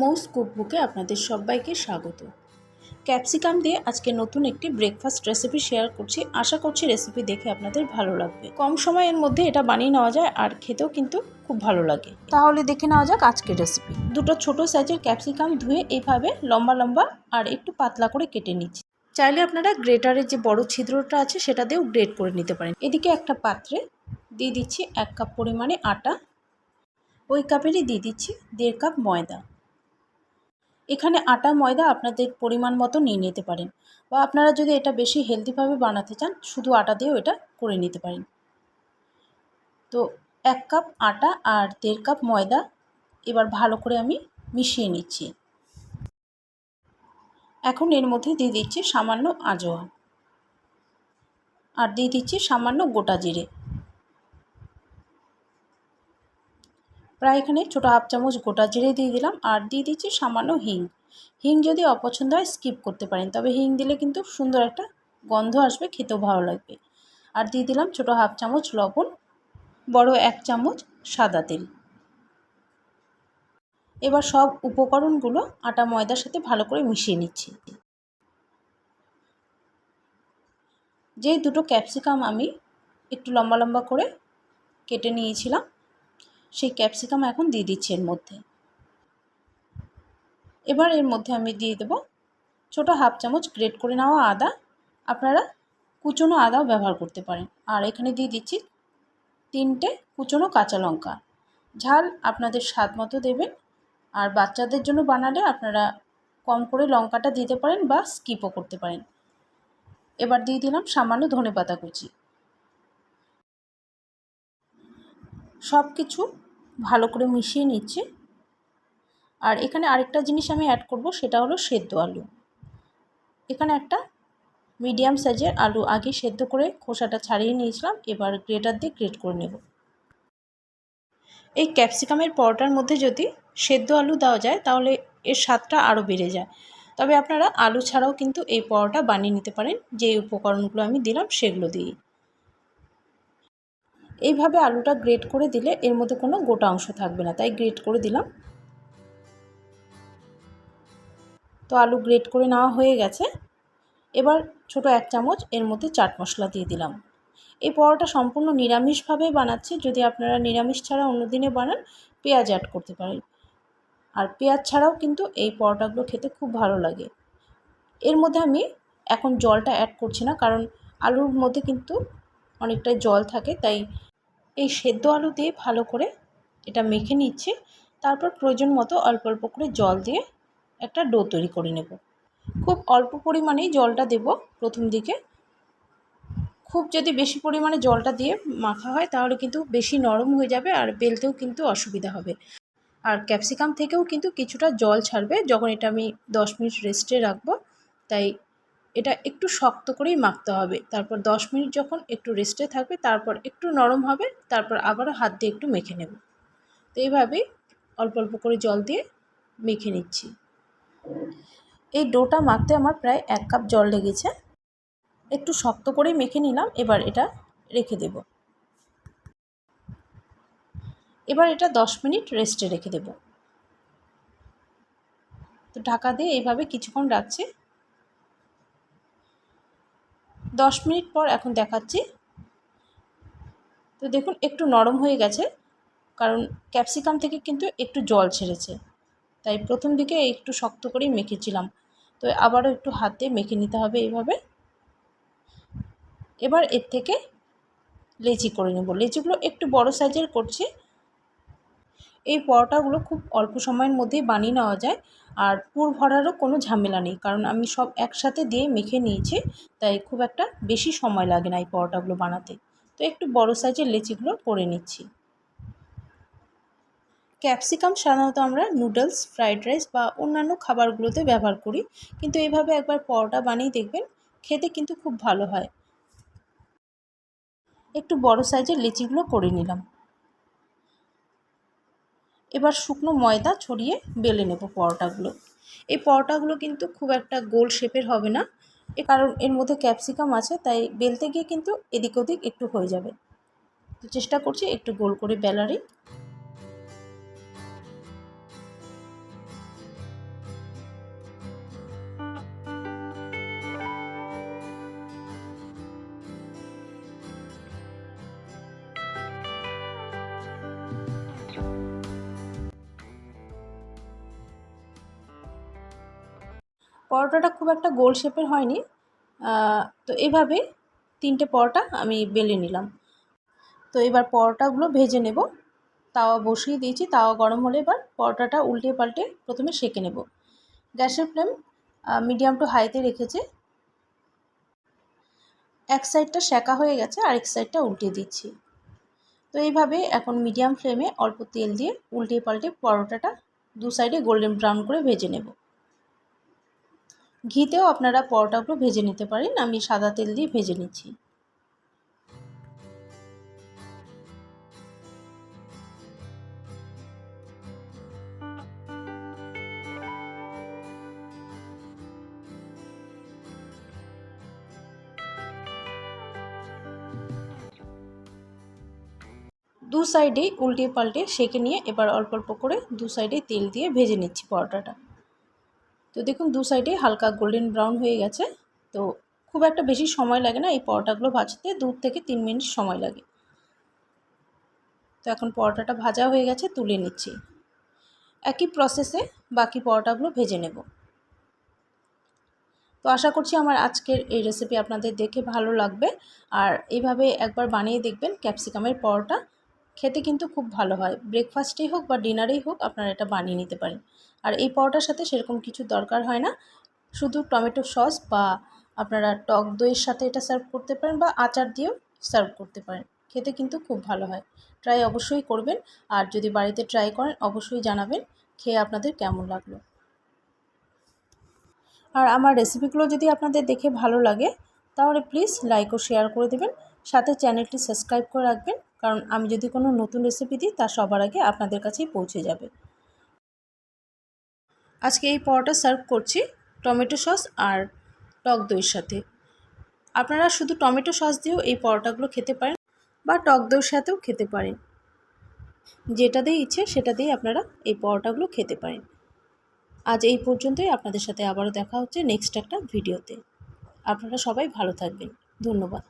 মৌস কুকবুকে আপনাদের সবাইকে স্বাগত। ক্যাপসিকাম দিয়ে আজকে নতুন একটি ব্রেকফাস্ট রেসিপি শেয়ার করছি। আশা করছি রেসিপি দেখে আপনাদের ভালো লাগবে। কম সময়ের মধ্যে এটা বানিয়ে নেওয়া যায় আর খেতেও কিন্তু খুব ভালো লাগে। তাহলে দেখে নেওয়া যাক আজকের রেসিপি দুটো ছোট সাইজের ক্যাপসিকাম ধুয়ে এইভাবে লম্বা লম্বা আর একটু পাতলা করে কেটে নিচ্ছি। চাইলে আপনারা গ্রেটারের যে বড় ছিদ্রটা আছে সেটা দিয়েও গ্রেট করে নিতে পারেন। এদিকে একটা পাত্রে দিয়ে দিচ্ছি এক কাপ পরিমাণে আটা। ওই কাপেরই দিয়ে দিচ্ছি দেড় কাপ ময়দা। এখানে আটা, ময়দা আপনাদের পরিমাণ মতো নিয়ে নিতে পারেন বা আপনারা যদি এটা বেশি হেলদিভাবে বানাতে চান, শুধু আটা দিয়েও এটা করে নিতে পারেন। তো এক কাপ আটা আর দেড় কাপ ময়দা এবার ভালো করে আমি মিশিয়ে নিচ্ছি। এখন এর মধ্যে দিয়ে দিচ্ছি সামান্য আজোয়া। আর দিয়ে দিচ্ছি সামান্য গোটা জিরে। প্রায় এখানে ছোটো হাফ চামচ গোটা জিরে দিয়ে দিলাম আর দিয়ে দিচ্ছি সামান্য হিং। হিং যদি অপছন্দ হয় স্কিপ করতে পারেন, তবে হিং দিলে কিন্তু সুন্দর একটা গন্ধ আসবে, খেতেও ভালো লাগবে। আর দিয়ে দিলাম ছোটো হাফ চামচ লবণ, বড় এক চামচ সাদা তেল। এবার সব উপকরণগুলো আটা, ময়দার সাথে ভালো করে মিশিয়ে নিচ্ছি। যে দুটো ক্যাপসিকাম আমি একটু লম্বা লম্বা করে কেটে নিয়েছিলাম সেই ক্যাপসিকাম এখন দিয়ে দিচ্ছি এর মধ্যে। এবার এর মধ্যে আমি দিয়ে দেবো ছোটো হাফ চামচ গ্রেট করে নেওয়া আদা। আপনারা কুচনো আদাও ব্যবহার করতে পারেন। আর এখানে দিয়ে দিচ্ছি তিনটে কুচনো কাঁচা লঙ্কা। ঝাল আপনাদের স্বাদ মতো দেবেন। আর বাচ্চাদের জন্য বানালে আপনারা কম করে লঙ্কাটা দিতে পারেন বা স্কিপও করতে পারেন। এবার দিয়ে দিলাম সামান্য ধনে পাতা কুচি। সব কিছু ভালো করে মিশিয়ে নিচ্ছি। আর এখানে আরেকটা জিনিস আমি অ্যাড করব, সেটা হলো সেদ্ধ আলু। এখানে একটা মিডিয়াম সাইজের আলু আগে সেদ্ধ করে খোসাটা ছাড়িয়ে নিয়েছিলাম, এবার গ্রেটার দিয়ে গ্রেট করে নেব। এই ক্যাপসিকামের পরোটার মধ্যে যদি সেদ্ধ আলু দেওয়া যায়, তাহলে এর স্বাদটা আরও বেড়ে যায়। তবে আপনারা আলু ছাড়াও কিন্তু এই পরোটা বানিয়ে নিতে পারেন, যে উপকরণগুলো আমি দিলাম সেগুলো দিয়েই। এইভাবে আলুটা গ্রেট করে দিলে এর মধ্যে কোনো গোটা অংশ থাকবে না, তাই গ্রেট করে দিলাম। তো আলু গ্রেট করে নেওয়া হয়ে গেছে। এবার ছোট এক চামচ এর মধ্যে চাট মশলা দিয়ে দিলাম। এই পরোটা সম্পূর্ণ নিরামিষভাবেই বানাচ্ছি, যদি আপনারা নিরামিষ ছাড়া অন্য দিনে বানান, পেঁয়াজ অ্যাড করতে পারেন। আর পেঁয়াজ ছাড়াও কিন্তু এই পরোটাগুলো খেতে খুব ভালো লাগে। এর মধ্যে আমি এখন জলটা অ্যাড করছি না, কারণ আলুর মধ্যে কিন্তু অনেকটাই জল থাকে, তাই এই সেদ্ধ আলু দিয়ে ভালো করে এটা মেখে নিচ্ছে। তারপর প্রয়োজন মতো অল্প অল্প করে জল দিয়ে একটা ডো তৈরি করে নেব। খুব অল্প পরিমাণেই জলটা দেব প্রথম দিকে। খুব যদি বেশি পরিমাণে জলটা দিয়ে মাখা হয়, তাহলে কিন্তু বেশি নরম হয়ে যাবে আর বেলতেও কিন্তু অসুবিধা হবে। আর ক্যাপসিকাম থেকেও কিন্তু কিছুটা জল ছাড়বে, যখন এটা আমি দশ মিনিট রেস্টে রাখব, তাই এটা একটু শক্ত করেই মাখতে হবে। তারপর দশ মিনিট যখন একটু রেস্টে থাকবে, তারপর একটু নরম হবে, তারপর আবারও হাত দিয়ে একটু মেখে নেব। তো এইভাবেই অল্প অল্প করে জল দিয়ে মেখে নিচ্ছি। এই ডোটা মাখতে আমার প্রায় এক কাপ জল লেগেছে। একটু শক্ত করেই মেখে নিলাম, এবার এটা রেখে দেব। এবার এটা দশ মিনিট রেস্টে রেখে দেব। তো ঢাকা দিয়ে এইভাবে কিছুক্ষণ রাখছি। দশ মিনিট পর এখন দেখাচ্ছি। তো দেখুন, একটু নরম হয়ে গেছে, কারণ ক্যাপসিকাম থেকে কিন্তু একটু জল ছেড়েছে। তাই প্রথম দিকে একটু শক্ত করেই মেখেছিলাম। তো আবারও একটু হাতে মেখে নিতে হবে এইভাবে। এবার এর থেকে লেচি করে নেব। লেচিগুলো একটু বড় সাইজের করছি। এই পরোটাগুলো খুব অল্প সময়ের মধ্যেই বানিয়ে নেওয়া যায়। আর পুর ভরারও কোনো ঝামেলা নেই, কারণ আমি সব একসাথে দিয়ে মেখে নিয়েছি, তাই খুব একটা বেশি সময় লাগে না এই পরোটাগুলো বানাতে। তো একটু বড় সাইজের লেচিগুলো করে নিচ্ছি। ক্যাপসিকাম সাধারণত আমরা নুডলস, ফ্রাইড রাইস বা অন্যান্য খাবারগুলোতে ব্যবহার করি, কিন্তু এইভাবে একবার পরোটা বানিয়ে দেখবেন খেতে কিন্তু খুব ভালো হয়। একটু বড় সাইজের লিচিগুলো করে নিলাম। এবার শুকনো ময়দা ছড়িয়ে বেলে নেব পরোটাগুলো। এই পরোটাগুলো কিন্তু খুব একটা গোল শেপের হবে না। এ কারণ এর মধ্যে ক্যাপসিকাম আছে, তাই বেলতে গিয়ে কিন্তু এদিক ওদিক একটু হয়ে যাবে। তো চেষ্টা করছি একটু গোল করে বেলারই। পরোটাটা খুব একটা গোল শেপের হয়নি তো এভাবে তিনটে পরোটা আমি বেলে নিলাম। তো এবার পরোটাগুলো ভেজে নেব, তাওয়া বসিয়ে দিয়েছি, তাওয়া গরম হলে এবার পরোটাটা উল্টে পাল্টে প্রথমে সেঁকে নেব। গ্যাসের ফ্লেম মিডিয়াম টু হাইতে রেখেছে। এক সাইডটা সেঁকা হয়ে গেছে, আরেক সাইডটা উল্টে দিচ্ছি। তো এইভাবে এখন মিডিয়াম ফ্লেমে অল্প তেল দিয়ে উল্টে পাল্টে পরোটাটা দু সাইডে গোল্ডেন ব্রাউন করে ভেজে নেব। ঘিতেও আপনারা পরোটাগুলো ভেজে নিতে পারেন। আমি সাদা তেল দিয়ে ভেজে নিচ্ছি। দু সাইডে উল্টে পাল্টে সেঁকে নিয়ে এবার অল্প অল্প করে দু সাইডে তেল দিয়ে ভেজে নিচ্ছি পরোটাটা। তো দেখুন, দু সাইডে হালকা গোল্ডেন ব্রাউন হয়ে গেছে। তো খুব একটা বেশি সময় লাগে না এই পরোটাগুলো ভাজতে, দু থেকে তিন মিনিট সময় লাগে। তো এখন পরোটাটা ভাজা হয়ে গেছে, তুলে নিচ্ছি। একই প্রসেসে বাকি পরোটাগুলো ভেজে নেব। তো আশা করছি আমার আজকের এই রেসিপি আপনাদের দেখে ভালো লাগবে। আর এইভাবে একবার বানিয়ে দেখবেন ক্যাপসিকামের পরোটা। খেতে কিন্তু খুব ভালো হয়। ব্রেকফাস্টেই হোক বা ডিনারেই হোক, আপনারা এটা বানিয়ে নিতে পারেন। আর এই পরোটার সাথে সেরকম কিছু দরকার হয় না। শুধু টমেটো সস বা আপনারা টক দইয়ের সাথে এটা সার্ভ করতে পারেন বা আচার দিয়েও সার্ভ করতে পারেন। খেতে কিন্তু খুব ভালো হয়। ট্রাই অবশ্যই করবেন। আর যদি বাড়িতে ট্রাই করেন, অবশ্যই জানাবেন খেয়ে আপনাদের কেমন লাগল। আর আমার রেসিপিগুলো যদি আপনাদের দেখে ভালো লাগে, তাহলে প্লিজ লাইক ও শেয়ার করে দেবেন। সাথে চ্যানেলটি সাবস্ক্রাইব করে রাখবেন, কারণ আমি যদি কোনো নতুন রেসিপি দিই, তা সবার আগে আপনাদের কাছেই পৌঁছে যাবে। আজকে এই পরোটা সার্ভ করছি টমেটো সস আর টক দইয়ের সাথে। আপনারা শুধু টমেটো সস দিয়েও এই পরোটাগুলো খেতে পারেন বা টক দইয়ের সাথেও খেতে পারেন। যেটা দিয়ে ইচ্ছে, সেটা দিয়ে আপনারা এই পরোটাগুলো খেতে পারেন। আজ এই পর্যন্তই, আপনাদের সাথে আবারও দেখা হচ্ছে নেক্সট একটা ভিডিওতে। আপনারা সবাই ভালো থাকবেন। ধন্যবাদ।